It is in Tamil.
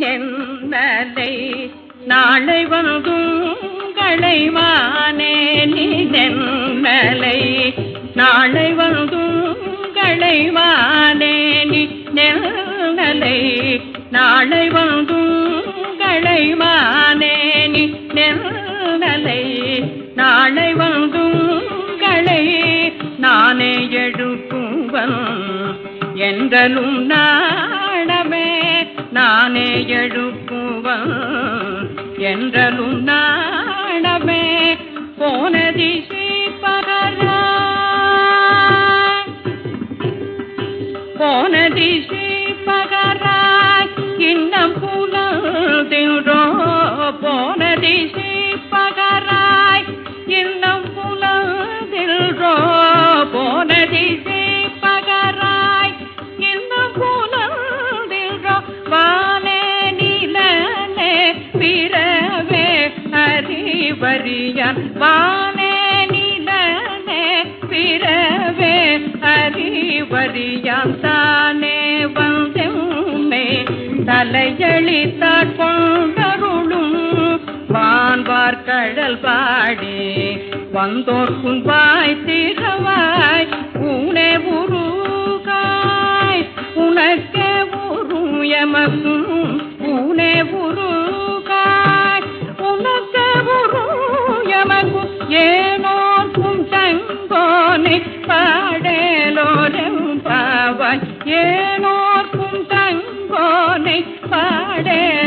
மானேனிதென்னலை நாளை வந்துங்களை மானேனிதென்னலை நாளை வந்துங்களை மானேனி நெல்லலை நாளை வந்துங்களை மானேனி நெல்லலை நாளை நானே எழுப்புவன் என்றலும் நாடமே நானே எழுப்புவன் என்றலும் நாடமே போன திசை பகரா போன திசை பகராய் இன்னம் புலதின்றோ போன திசை பகராய் அறிவறியான் வானே நிலனே பிறவே அறிவறியான் தானே வந்தெம்மே. தலையளித்தாற் கொண்டருளும் வான்வார் கடல் பாடி வந்தோர்க்கும் வாய் திறவா ஏனோக்கும் தங்கோனை பாடலோரம் பாவாய். ஏனோக்கும் தங்கோனை பாடல்